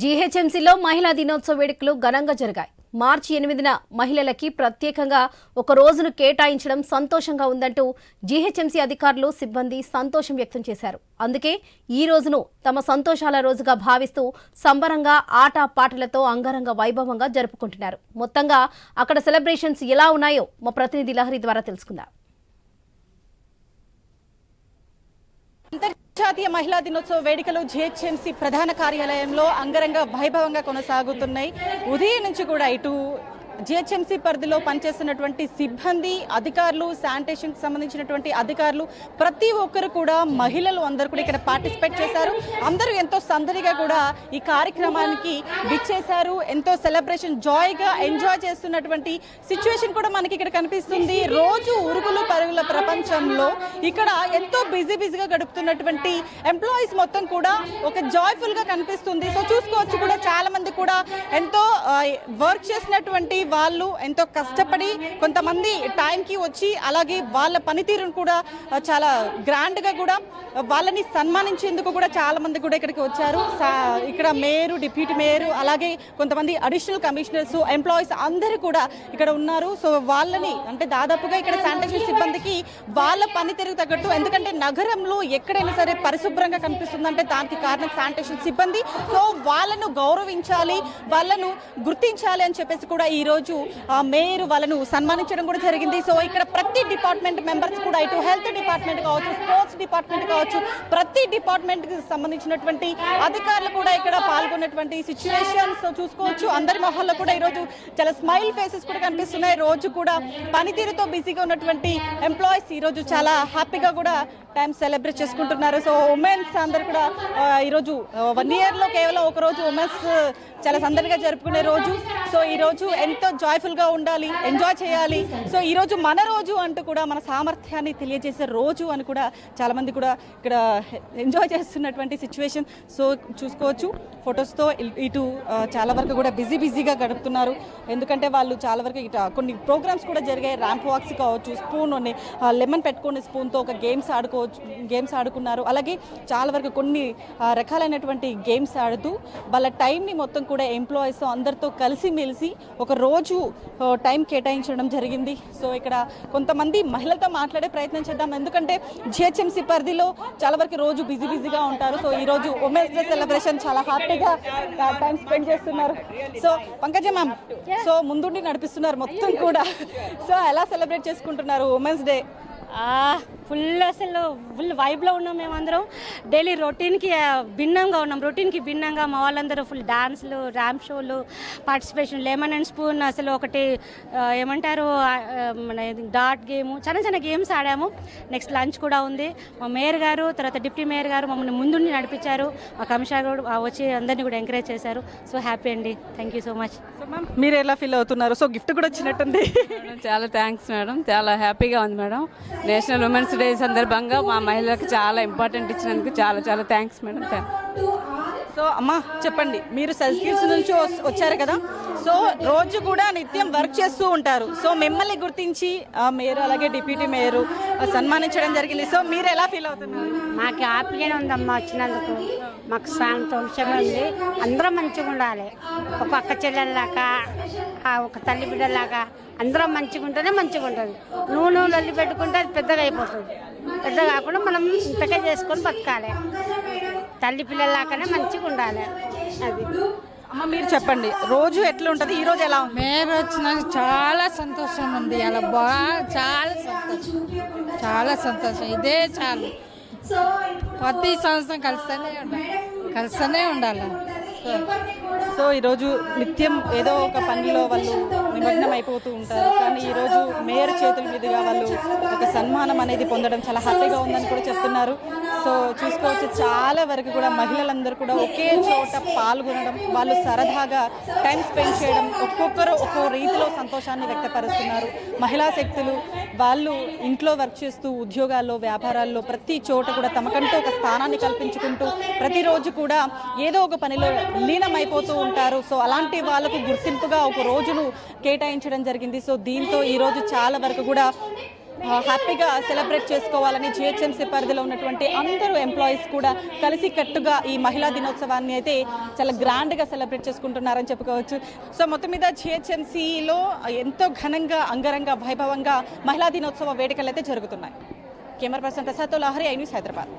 జీహెచ్ఎంసీలో మహిళా దినోత్సవ వేడుకలు ఘనంగా జరిగాయి. మార్చి ఎనిమిదిన మహిళలకి ప్రత్యేకంగా ఒక రోజును కేటాయించడం సంతోషంగా ఉందంటూ జీహెచ్ఎంసీ అధికారులు సిబ్బంది సంతోషం వ్యక్తం చేశారు. అందుకే ఈ రోజును తమ సంతోషాల రోజుగా భావిస్తూ సంబరంగా ఆట పాటలతో అంగరంగ వైభవంగా జరుపుకుంటున్నారు. మొత్తంగా అక్కడ సెలబ్రేషన్స్ ఎలా ఉన్నాయో మా ప్రతినిధి లహరి ద్వారా తెలుసుకుందాం. జాతీయ మహిళా దినోత్సవ వేడుకలు జిహెచ్ఎంసీ ప్రధాన కార్యాలయంలో అంగరంగ వైభవంగా కొనసాగుతున్నాయి. ఉదయం నుంచి కూడా ఇటు జిహెచ్ఎంసీ పరిధిలో పనిచేస్తున్నటువంటి సిబ్బంది అధికారులు శానిటేషన్కి సంబంధించినటువంటి అధికారులు ప్రతి ఒక్కరు కూడా మహిళలు అందరూ కూడా ఇక్కడ పార్టిసిపేట్ చేశారు. అందరూ ఎంతో సందడిగా కూడా ఈ కార్యక్రమానికి విచ్చేశారు. ఎంతో సెలబ్రేషన్ జాయ్గా ఎంజాయ్ చేస్తున్నటువంటి సిచ్యువేషన్ కూడా మనకి ఇక్కడ కనిపిస్తుంది. రోజు ఉరుగులు పరుగుల ప్రపంచంలో ఇక్కడ ఎంతో బిజీ బిజీగా గడుపుతున్నటువంటి ఎంప్లాయీస్ మొత్తం కూడా ఒక జాయ్ఫుల్గా కనిపిస్తుంది. సో చూసుకోవచ్చు కూడా చాలా మంది కూడా ఎంతో వర్క్ చేసినటువంటి వాళ్ళు ఎంతో కష్టపడి కొంతమంది టైంకి వచ్చి అలాగే వాళ్ళ పనితీరును కూడా చాలా గ్రాండ్గా కూడా వాళ్ళని సన్మానించేందుకు కూడా చాలా మంది కూడా ఇక్కడికి వచ్చారు. సా- ఇక్కడ మేయర్ డిప్యూటీ మేయర్ అలాగే కొంతమంది అడిషనల్ కమిషనర్స్ ఎంప్లాయీస్ అందరూ కూడా ఇక్కడ ఉన్నారు. సో వాళ్ళని అంటే దాదాపుగా ఇక్కడ శానిటేషన్ సిబ్బందికి వాళ్ళ పనితీరుకు తగ్గట్టు ఎందుకంటే నగరంలో ఎక్కడైనా సరే పరిశుభ్రంగా కనిపిస్తుందంటే దానికి కారణం శానిటేషన్ సిబ్బంది. సో వాళ్ళను గౌరవించాలి వాళ్ళను గుర్తించాలి అని చెప్పేసి కూడా ఈ రోజు ఆ మేయర్ వాళ్ళను సన్మానించడం కూడా జరిగింది. సో ఇక్కడ ప్రతి డిపార్ట్మెంట్ మెంబర్స్ కూడా ఇటు హెల్త్ డిపార్ట్మెంట్ కావచ్చు స్పోర్ట్స్ డిపార్ట్మెంట్ కావచ్చు ప్రతి డిపార్ట్మెంట్కి సంబంధించినటువంటి అధికారులు కూడా ఇక్కడ పాల్గొన్నటువంటి సిచ్యువేషన్స్ చూసుకోవచ్చు. అందరి మొహాల్లో కూడా ఈరోజు చాలా స్మైల్ ఫేసెస్ కూడా కనిపిస్తున్నాయి. రోజు కూడా పనితీరుతో బిజీగా ఉన్నటువంటి ఎంప్లాయీస్ ఈరోజు చాలా హ్యాపీగా కూడా టైం సెలబ్రేట్ చేసుకుంటున్నారు. సో ఉమెన్స్ అందరు కూడా ఈరోజు వన్ ఇయర్లో కేవలం ఒక రోజు ఉమెన్స్ చాలా సందడిగా జరుపుకునే రోజు. సో ఈ రోజు ఎంతో జాయ్ఫుల్గా ఉండాలి ఎంజాయ్ చేయాలి. సో ఈ రోజు మన రోజు అంటూ కూడా మన సామర్థ్యాన్ని తెలియజేసే రోజు అని కూడా చాలామంది కూడా ఇక్కడ ఎంజాయ్ చేస్తున్నటువంటి సిచ్యువేషన్ సో చూసుకోవచ్చు. ఫొటోస్తో ఇటు చాలా వరకు కూడా బిజీ బిజీగా గడుపుతున్నారు. ఎందుకంటే వాళ్ళు చాలా వరకు ఇటు కొన్ని ప్రోగ్రామ్స్ కూడా జరిగాయి. ర్యాంప్ వాక్స్ కావచ్చు స్పూన్ లెమన్ పెట్టుకుని స్పూన్తో ఒక గేమ్స్ ఆడుకోవచ్చు గేమ్స్ ఆడుకున్నారు. అలాగే చాలా వరకు కొన్ని రకాలైనటువంటి గేమ్స్ ఆడుతూ వాళ్ళ టైంని మొత్తం కూడా ఎంప్లాయీస్తో అందరితో కలిసిమెలిసి ఒక రోజు రోజు టైం కేటాయించడం జరిగింది. సో ఇక్కడ కొంతమంది మహిళలతో మాట్లాడే ప్రయత్నం చేద్దాం. ఎందుకంటే జిహెచ్ఎంసీ పరిధిలో చాలా వరకు రోజు బిజీ బిజీగా ఉంటారు. సో ఈ రోజు ఉమెన్స్ డే సెలబ్రేషన్ చాలా హ్యాపీగా టైం స్పెండ్ చేస్తున్నారు. సో పంకజ మ్యామ్ సో ముందుండి నడిపిస్తున్నారు మొత్తం కూడా. సో ఎలా సెలబ్రేట్ చేసుకుంటున్నారు ఉమెన్స్ డే? ఫుల్ అసలు ఫుల్ వైబ్లో ఉన్నాం మేమందరం. డైలీ రొటీన్కి భిన్నంగా ఉన్నాం. రొటీన్కి భిన్నంగా మా వాళ్ళందరూ ఫుల్ డాన్స్లు ర్యాంప్ షోలు పార్టిసిపేషన్ లెమన్ అండ్ స్పూన్ అసలు ఒకటి ఏమంటారు మన ఇది డాట్ గేమ్ చిన్న చిన్న గేమ్స్ ఆడాము. నెక్స్ట్ లంచ్ కూడా ఉంది. మా మేయర్ గారు తర్వాత డిప్యూటీ మేయర్ గారు మమ్మల్ని ముందుండి నడిపించారు. మా కమిషనర్ కూడా వచ్చి అందరినీ కూడా ఎంకరేజ్ చేశారు. సో హ్యాపీ అండి. Thank you so much so ma'am మీరు ఎలా ఫీల్ అవుతున్నారు? సో గిఫ్ట్ కూడా వచ్చినట్టుంది. మేడం, చాలా థ్యాంక్స్ మేడం. చాలా హ్యాపీగా ఉంది మేడం. నేషనల్ ఉమెన్స్ డే సందర్భంగా మా మహిళలకు చాలా ఇంపార్టెంట్ ఇచ్చినందుకు చాలా చాలా థ్యాంక్స్ మేడం సో అమ్మా చెప్పండి. మీరు సెల్స్ నుంచి వచ్చారు కదా? సో రోజు కూడా నిత్యం వర్క్ చేస్తూ ఉంటారు. సో మిమ్మల్ని గుర్తించి మేయర్ అలాగే డిప్యూటీ మేయర్ సన్మానించడం జరిగింది. సో మీరు ఎలా ఫీల్ అవుతున్నారు? మాకు హ్యాపీగానే ఉందమ్మా వచ్చినందుకు. మాకు సంతోషమే ఉంది. అందరం మంచిగా ఉండాలి. ఒక అక్క చెల్లెల్లాగా ఒక తల్లి బిడ్డలాగా అందరం మంచిగా ఉంటేనే మంచిగా ఉంటుంది. నూనె నల్లి పెట్టుకుంటే అది పెద్దగా అయిపోతుంది. పెద్ద కాకుండా మనం ఇంతకే చేసుకొని బతకాలి. తల్లి పిల్లలాగానే మంచిగా ఉండాలి. అది. అమ్మ మీరు చెప్పండి. రోజు ఎట్లా ఉంటుంది ఈ రోజు ఎలా ఉంది? మేరు వచ్చినందుకు చాలా సంతోషం ఉంది. అలా బాగా చాలా సంతోషం. చాలా సంతోషం. ఇదే చాలు. ప్రతి సంవత్సరం కలుస్తూనే ఉండాలి. కలుస్తూనే ఉండాలి. సో ఈరోజు నిత్యం ఏదో ఒక పనిలో వాళ్ళు నిమగ్నం అయిపోతూ ఉంటారు. కానీ ఈరోజు మేయర్ చేతుల మీదుగా వాళ్ళు ఒక సన్మానం అనేది పొందడం చాలా హ్యాపీగా ఉందని కూడా చెప్తున్నారు. సో చూసుకోవచ్చు చాలా వరకు కూడా మహిళలందరూ కూడా ఒకే చోట పాల్గొనడం వాళ్ళు సరదాగా టైం స్పెండ్ చేయడం ఒక్కొక్కరు ఒక్కో రీతిలో సంతోషాన్ని వ్యక్తపరుస్తున్నారు. మహిళా శక్తులు వాళ్ళు ఇంట్లో వర్క్ చేస్తూ ఉద్యోగాల్లో వ్యాపారాల్లో ప్రతి చోట కూడా తమకంటూ ఒక స్థానాన్ని కల్పించుకుంటూ ప్రతిరోజు కూడా ఏదో ఒక పనిలో లీనమైపోతూ ఉంటారు. సో అలాంటి వాళ్ళకు గుర్తింపుగా ఒక రోజును కేటాయించడం జరిగింది. సో దీంతో ఈరోజు చాలా వరకు కూడా హ్యాపీగా సెలబ్రేట్ చేసుకోవాలని జిహెచ్ఎంసీ పరిధిలో ఉన్నటువంటి అందరూ ఎంప్లాయీస్ కూడా కలిసి కట్టుగా ఈ మహిళా దినోత్సవాన్ని అయితే చాలా గ్రాండ్గా సెలబ్రేట్ చేసుకుంటున్నారని చెప్పుకోవచ్చు. సో మొత్తం మీద జిహెచ్ఎంసీలో ఎంతో ఘనంగా అంగరంగ వైభవంగా మహిళా దినోత్సవ వేడుకలు అయితే జరుగుతున్నాయి. కెమెరా పర్సన్ ప్రసాద్తో లహరి ఐ న్యూస్ హైదరాబాద్.